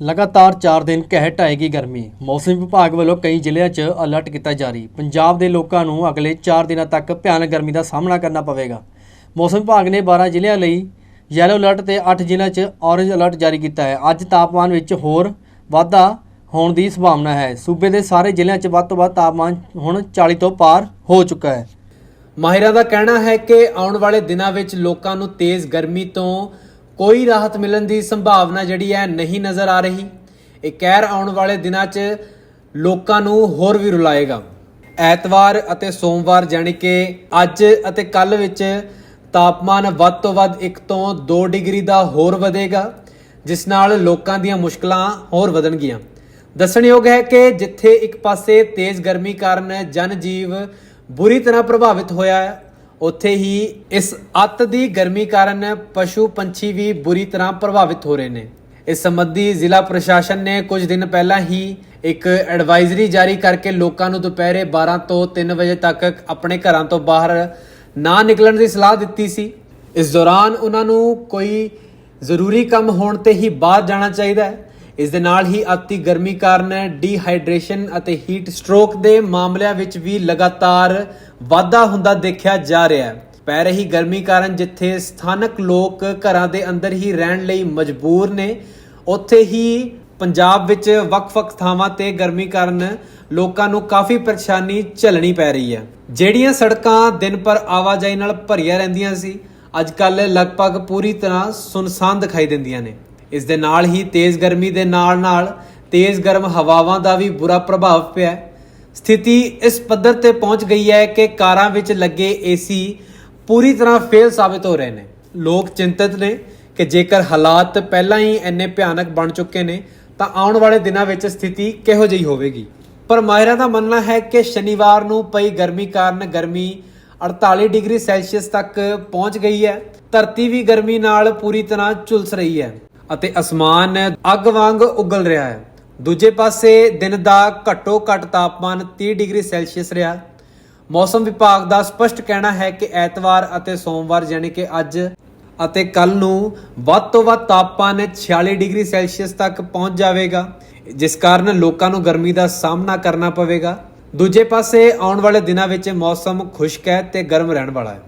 ਲਗਾਤਾਰ 4 ਦਿਨ ਕਹਿ ਢਾਏਗੀ ਗਰਮੀ। ਮੌਸਮ ਵਿਭਾਗ ਵੱਲੋਂ ਕਈ ਜ਼ਿਲ੍ਹਿਆਂ 'ਚ ਅਲਰਟ ਕੀਤਾ ਜਾਰੀ। ਪੰਜਾਬ ਦੇ ਲੋਕਾਂ ਨੂੰ ਅਗਲੇ 4 ਦਿਨਾਂ ਤੱਕ ਭਿਆਨਕ ਗਰਮੀ ਦਾ ਸਾਹਮਣਾ ਕਰਨਾ ਪਵੇਗਾ। ਮੌਸਮ ਵਿਭਾਗ ਨੇ 12 ਜ਼ਿਲ੍ਹਿਆਂ ਲਈ ਯੈਲੋ ਅਲਰਟ ਤੇ 8 ਜ਼ਿਲ੍ਹਿਆਂ 'ਚ ਔਰੇਂਜ ਅਲਰਟ ਜਾਰੀ ਕੀਤਾ ਹੈ। ਅੱਜ ਤਾਪਮਾਨ ਵਿੱਚ ਹੋਰ ਵਾਧਾ ਹੋਣ ਦੀ ਸੰਭਾਵਨਾ ਹੈ। ਸੂਬੇ ਦੇ ਸਾਰੇ ਜ਼ਿਲ੍ਹਿਆਂ 'ਚ ਵੱਧ ਤੋਂ ਵੱਧ ਤਾਪਮਾਨ ਹੁਣ 40 ਤੋਂ ਪਾਰ ਹੋ ਚੁੱਕਾ ਹੈ। ਮਾਹਿਰਾਂ ਦਾ ਕਹਿਣਾ ਹੈ ਕਿ ਆਉਣ ਵਾਲੇ ਦਿਨਾਂ ਵਿੱਚ ਲੋਕਾਂ ਨੂੰ ਤੇਜ਼ ਗਰਮੀ ਤੋਂ ਕੋਈ ਰਾਹਤ ਮਿਲਣ ਦੀ ਸੰਭਾਵਨਾ ਜਿਹੜੀ ਹੈ ਨਹੀਂ ਨਜ਼ਰ ਆ ਰਹੀ। ਇਹ ਕਹਿਰ ਆਉਣ ਵਾਲੇ ਦਿਨਾਂ 'ਚ ਲੋਕਾਂ ਨੂੰ ਹੋਰ ਵੀ ਰੁਲਾਏਗਾ। ਐਤਵਾਰ ਅਤੇ ਸੋਮਵਾਰ ਜਾਣੀ ਕਿ ਅੱਜ ਅਤੇ ਕੱਲ ਵਿੱਚ ਤਾਪਮਾਨ ਵੱਧ ਤੋਂ ਵੱਧ 1 ਤੋਂ 2 ਡਿਗਰੀ ਦਾ ਹੋਰ ਵਧੇਗਾ, ਜਿਸ ਨਾਲ ਲੋਕਾਂ ਦੀਆਂ ਮੁਸ਼ਕਲਾਂ ਹੋਰ ਵਧਣਗੀਆਂ। ਦੱਸਣਯੋਗ ਹੈ ਕਿ ਜਿੱਥੇ ਇੱਕ ਪਾਸੇ ਤੇਜ਼ ਗਰਮੀ ਕਾਰਨ ਜਨਜੀਵ ਬੁਰੀ ਤਰ੍ਹਾਂ ਪ੍ਰਭਾਵਿਤ ਹੋਇਆ ਹੈ ਉੱਥੇ ਹੀ ਇਸ ਅੱਤ ਦੀ ਗਰਮੀ ਕਾਰਨ ਪਸ਼ੂ ਪੰਛੀ ਵੀ ਬੁਰੀ ਤਰ੍ਹਾਂ ਪ੍ਰਭਾਵਿਤ ਹੋ ਰਹੇ ਨੇ। ਇਸ ਸੰਬੰਧੀ ਜ਼ਿਲ੍ਹਾ ਪ੍ਰਸ਼ਾਸਨ ਨੇ ਕੁਝ ਦਿਨ ਪਹਿਲਾਂ ਹੀ ਇੱਕ ਐਡਵਾਈਜ਼ਰੀ ਜਾਰੀ ਕਰਕੇ ਲੋਕਾਂ ਨੂੰ ਦੁਪਹਿਰੇ 12 ਤੋਂ 3 ਵਜੇ ਤੱਕ ਆਪਣੇ ਘਰਾਂ ਤੋਂ ਬਾਹਰ ਨਾ ਨਿਕਲਣ ਦੀ ਸਲਾਹ ਦਿੱਤੀ ਸੀ। ਇਸ ਦੌਰਾਨ ਉਹਨਾਂ ਨੂੰ ਕੋਈ ਜ਼ਰੂਰੀ ਕੰਮ ਹੋਣ ਤੇ ਹੀ ਬਾਹਰ ਜਾਣਾ ਚਾਹੀਦਾ ਹੈ। ਇਸ ਦੇ ਨਾਲ ਹੀ ਅਤੀ ਗਰਮੀ ਕਾਰਨ ਡੀਹਾਈਡਰੇਸ਼ਨ ਅਤੇ ਹੀਟ ਸਟ੍ਰੋਕ ਦੇ ਮਾਮਲਿਆਂ ਵਿੱਚ ਵੀ ਲਗਾਤਾਰ ਵਾਧਾ ਹੁੰਦਾ ਦੇਖਿਆ ਜਾ ਰਿਹਾ ਹੈ। ਪੈ ਰਹੀ ਗਰਮੀ ਕਾਰਨ ਜਿੱਥੇ ਸਥਾਨਕ ਲੋਕ ਘਰਾਂ ਦੇ ਅੰਦਰ ਹੀ ਰਹਿਣ ਲਈ ਮਜਬੂਰ ਨੇ, ਉੱਥੇ ਹੀ ਪੰਜਾਬ ਵਿੱਚ ਵੱਖ-ਵੱਖ ਥਾਵਾਂ ਤੇ ਗਰਮੀ ਕਾਰਨ ਲੋਕਾਂ ਨੂੰ ਕਾਫੀ ਪਰੇਸ਼ਾਨੀ ਝੱਲਣੀ ਪੈ ਰਹੀ ਹੈ। ਜਿਹੜੀਆਂ ਸੜਕਾਂ ਦਿਨ ਪਰ ਆਵਾਜਾਈ ਨਾਲ ਭਰੀਆਂ ਰਹਿੰਦੀਆਂ ਸੀ ਅੱਜ ਕੱਲ ਲਗਭਗ ਪੂਰੀ ਤਰ੍ਹਾਂ ਸੁਨਸਾਨ ਦਿਖਾਈ ਦਿੰਦੀਆਂ ਨੇ। ਇਸ ਦੇ ਨਾਲ ਹੀ ਤੇਜ਼ ਗਰਮੀ ਦੇ ਨਾਲ-ਨਾਲ ਤੇਜ਼ ਗਰਮ ਹਵਾਵਾਂ ਦਾ ਵੀ ਬੁਰਾ ਪ੍ਰਭਾਵ ਪਿਆ। ਸਥਿਤੀ ਇਸ ਪੱਧਰ ਤੇ ਪਹੁੰਚ ਗਈ ਹੈ ਕਿ ਕਾਰਾਂ ਵਿੱਚ ਲੱਗੇ ਏਸੀ ਪੂਰੀ ਤਰ੍ਹਾਂ ਫੇਲ ਸਾਬਿਤ ਹੋ ਰਹੇ ਨੇ। ਲੋਕ ਚਿੰਤਤ ਨੇ ਕਿ ਜੇਕਰ ਹਾਲਾਤ ਪਹਿਲਾਂ ਹੀ ਇੰਨੇ ਭਿਆਨਕ ਬਣ ਚੁੱਕੇ ਨੇ, ਤਾਂ ਆਉਣ ਵਾਲੇ ਦਿਨਾਂ ਵਿੱਚ ਸਥਿਤੀ ਕਿਹੋ ਜਿਹੀ ਹੋਵੇਗੀ। ਪਰ ਮਾਹਿਰਾਂ ਦਾ ਮੰਨਣਾ ਹੈ ਕਿ ਸ਼ਨੀਵਾਰ ਨੂੰ ਪਈ ਗਰਮੀ ਕਾਰਨ ਗਰਮੀ 48 ਡਿਗਰੀ ਸੈਲਸੀਅਸ ਤੱਕ ਪਹੁੰਚ ਗਈ ਹੈ। ਧਰਤੀ ਵੀ ਗਰਮੀ ਨਾਲ ਪੂਰੀ ਤਰ੍ਹਾਂ ਝੁਲਸ ਰਹੀ ਹੈ। ਅਤੇ ਅਸਮਾਨ ਅੱਗ ਵਾਂਗ ਉਗਲ ਰਿਹਾ ਹੈ। ਦੂਜੇ ਪਾਸੇ ਦਿਨ ਦਾ ਘੱਟੋ ਘੱਟ ਤਾਪਮਾਨ 30 ਡਿਗਰੀ ਸੈਲਸੀਅਸ ਰਿਹਾ। ਮੌਸਮ ਵਿਭਾਗ ਦਾ ਸਪਸ਼ਟ ਕਹਿਣਾ ਹੈ ਕਿ ਐਤਵਾਰ ਅਤੇ ਸੋਮਵਾਰ ਯਾਨੀ ਕਿ ਅੱਜ ਅਤੇ ਕੱਲ ਨੂੰ ਵੱਧ ਤੋਂ ਵੱਧ ਤਾਪਮਾਨ 46 ਡਿਗਰੀ ਸੈਲਸੀਅਸ ਤੱਕ ਪਹੁੰਚ ਜਾਵੇਗਾ, ਜਿਸ ਕਾਰਨ ਲੋਕਾਂ ਨੂੰ ਗਰਮੀ ਦਾ ਸਾਹਮਣਾ ਕਰਨਾ ਪਵੇਗਾ। ਦੂਜੇ ਪਾਸੇ ਆਉਣ ਵਾਲੇ ਦਿਨਾਂ ਵਿੱਚ ਮੌਸਮ ਖੁਸ਼ਕ ਹੈ ਤੇ ਗਰਮ ਰਹਿਣ ਵਾਲਾ ਹੈ।